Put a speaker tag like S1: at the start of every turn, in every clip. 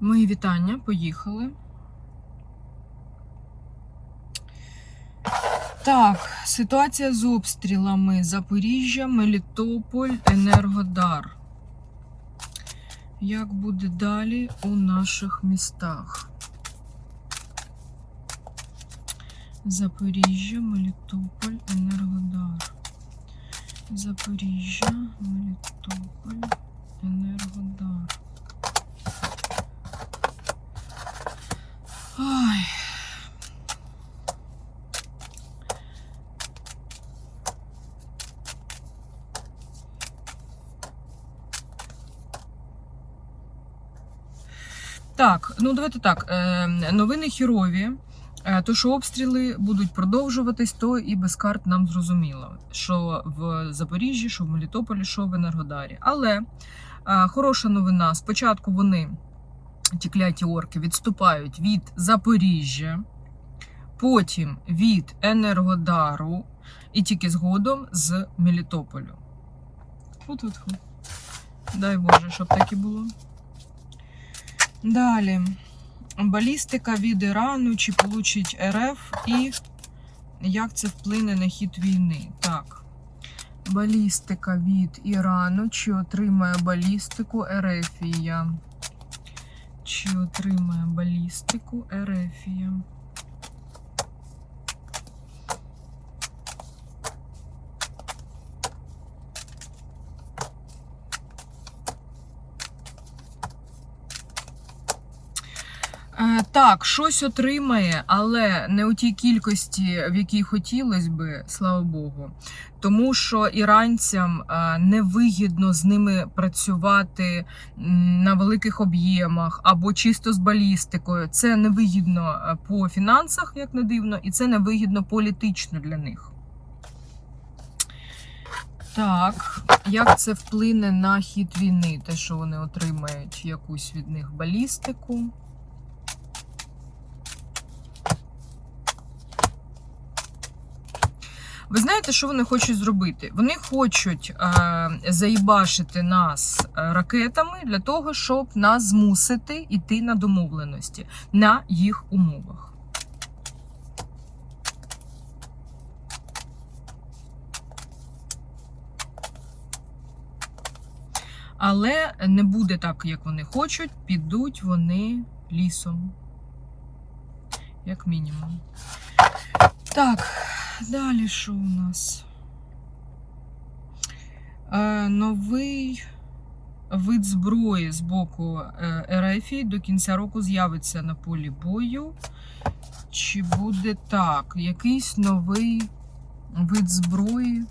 S1: Мої вітання, поїхали. Так, ситуація з обстрілами Запоріжжя, Мелітополь, Енергодар. Як буде далі у наших містах? Запоріжжя, Мелітополь, Енергодар. Запоріжжя, Мелітополь, Енергодар. Ой. Так, ну давайте так. е, Новини хірові. Е, То, що обстріли будуть продовжуватись, то і без карт нам зрозуміло, що в Запоріжжі, що в Мелітополі, що в Енергодарі. Але е, хороша новина: спочатку вони, ті кляті орки, відступають від Запоріжжя, потім від Енергодару, і тільки згодом з Мелітополю. Дай Боже, щоб так і було. Далі. Балістика від Ірану, чи получить РФ, і як це вплине на хід війни. Так. Балістика від Ірану, чи отримає балістику Ерефія? Чи отримає балістику Ерефія? Е, Так, щось отримає, але не у тій кількості, в якій хотілося би, слава Богу. Тому що іранцям е, невигідно з ними працювати на великих об'ємах або чисто з балістикою. Це невигідно е, по фінансах, як не дивно, і це невигідно політично для них. Так, як це вплине на хід війни? Те, що вони отримають якусь від них балістику. Ви знаєте, що вони хочуть зробити? Вони хочуть е, заїбашити нас е, ракетами для того, щоб нас змусити йти на домовленості на їх умовах. Але не буде так, як вони хочуть, підуть вони лісом. Як мінімум. Так, далі що у нас? Е, новий вид зброї з боку е, РФ до кінця року з'явиться на полі бою. Чи буде так? Якийсь новий вид зброї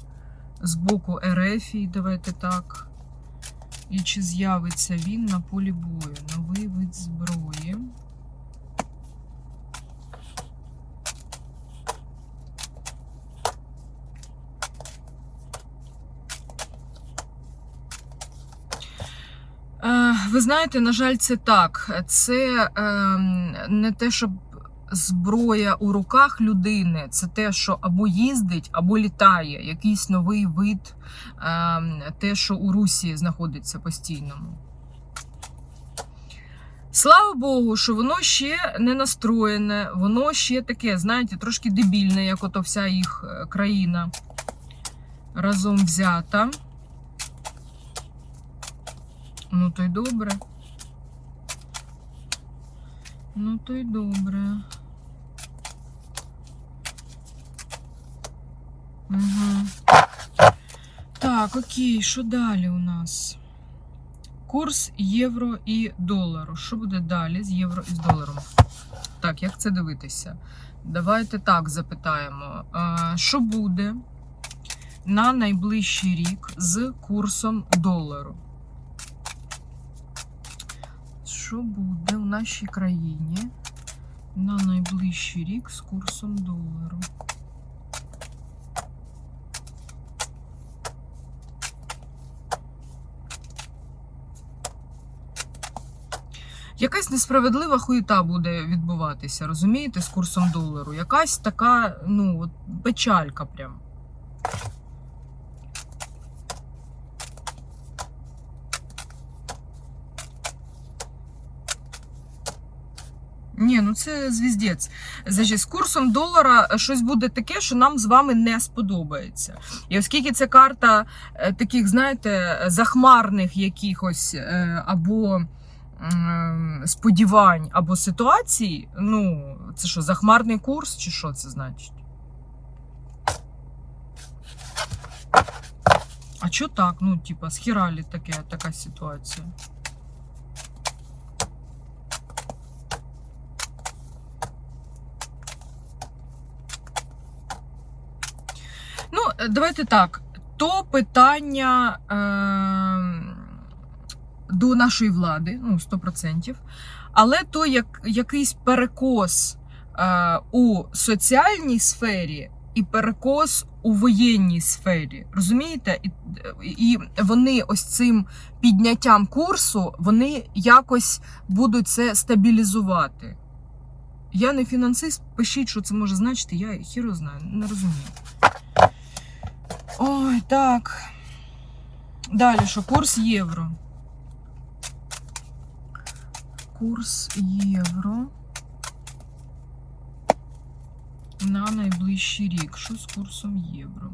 S1: з боку РФ, давайте так. І чи з'явиться він на полі бою? Новий вид зброї. Ви знаєте, на жаль, це так. Це е, не те, щоб зброя у руках людини, це те, що або їздить, або літає. Якийсь новий вид, е, те, що у Русі знаходиться постійному. Слава Богу, що воно ще не настроєне, воно ще таке, знаєте, трошки дебільне, як ото вся їх е, країна разом взята. Ну, то й добре. Ну, то й добре. Угу. Так, окей, що далі у нас? Курс євро і долару. Що буде далі з євро і з доларом? Так, як це дивитися? Давайте так запитаємо. Що буде на найближчий рік з курсом долару? Що буде в нашій країні на найближчий рік з курсом долару? Якась несправедлива хуєта буде відбуватися, розумієте, з курсом долару. Якась така, ну, печалька прям. Ні, ну це звіздець. Значить, з курсом долара щось буде таке, що нам з вами не сподобається. І оскільки це карта е, таких, знаєте, захмарних якихось е, або сподівань, або ситуацій, ну, це що, захмарний курс, чи що це значить? А що так? Ну, типа, схералі таке, така ситуація. Ну, е, давайте так. То питання е, до нашої влади, ну, 100%. Але то як якийсь перекос е, у соціальній сфері і перекос у воєнній сфері. Розумієте? І, і вони ось цим підняттям курсу вони якось будуть це стабілізувати. Я не фінансист, пишіть, що це може значити, я хіро знаю, не розумію. Ой, так. Далі що? Курс євро. Курс євро. На найближчий рік. Що з курсом євро?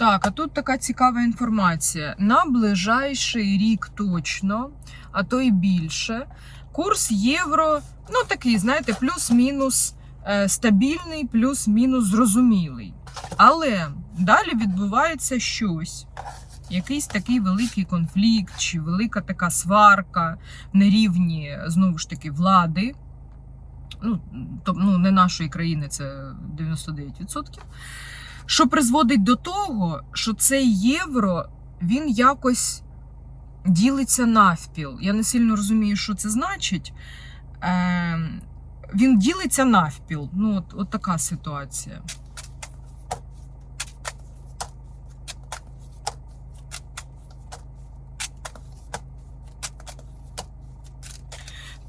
S1: Так, а тут така цікава інформація. На ближайший рік точно, а то й більше. Курс євро, ну такий, знаєте, плюс-мінус е, стабільний, плюс-мінус зрозумілий. Але далі відбувається щось. Якийсь такий великий конфлікт, чи велика така сварка на рівні, знову ж таки, влади. Ну, то, ну не нашої країни, це 99% що призводить до того, що цей євро він якось ділиться навпіл. Я не сильно розумію, що це значить. Е, Він ділиться навпіл. Ну, от, от така ситуація.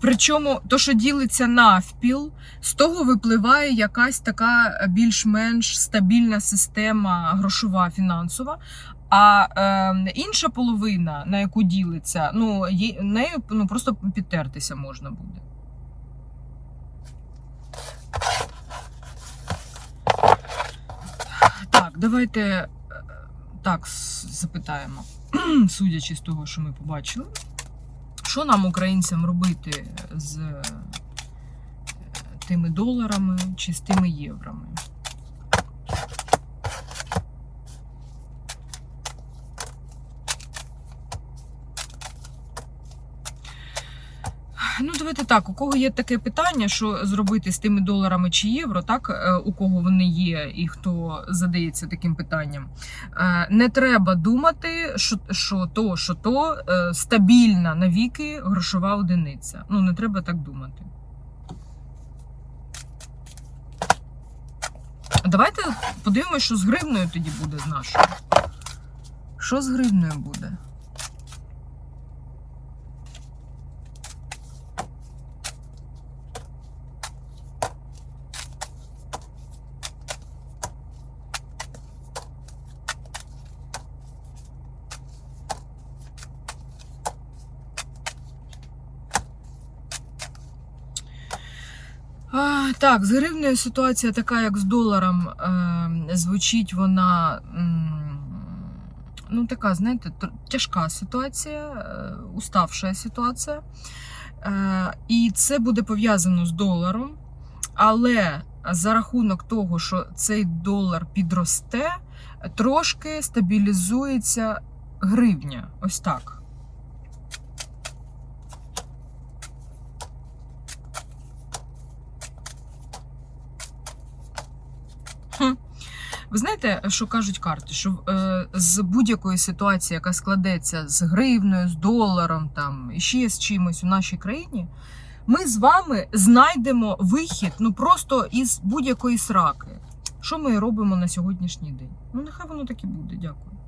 S1: Причому то, що ділиться навпіл, з того випливає якась така більш-менш стабільна система грошова фінансова. А е, інша половина, на яку ділиться, ну є, нею ну, просто підтертися можна буде. Так, давайте е, так запитаємо, судячи з того, що ми побачили. Що нам, українцям, робити з е, тими доларами чи з тими єврами? Ну, давайте так. У кого є таке питання, що зробити з тими доларами чи євро, так е, у кого вони є, і хто задається таким питанням, Е, не треба думати, що, що то, що то е, стабільна навіки грошова одиниця. Ну, не треба так думати. Давайте подивимося, що з гривною тоді буде з нашою. Що з гривною буде? Так, з гривнею ситуація така, як з доларом. Е, звучить вона. Ну, така, знаєте, тяжка ситуація, е, уставша ситуація. Е, і це буде пов'язано з доларом. Але за рахунок того, що цей долар підросте, трошки стабілізується гривня. Ось так. Хм. Ви знаєте, що кажуть карти? Що е, з будь-якої ситуації, яка складеться з гривною, з доларом, там і ще з чимось у нашій країні, ми з вами знайдемо вихід ну просто із будь-якої сраки. Що ми робимо на сьогоднішній день? Ну, нехай воно так і буде. Дякую.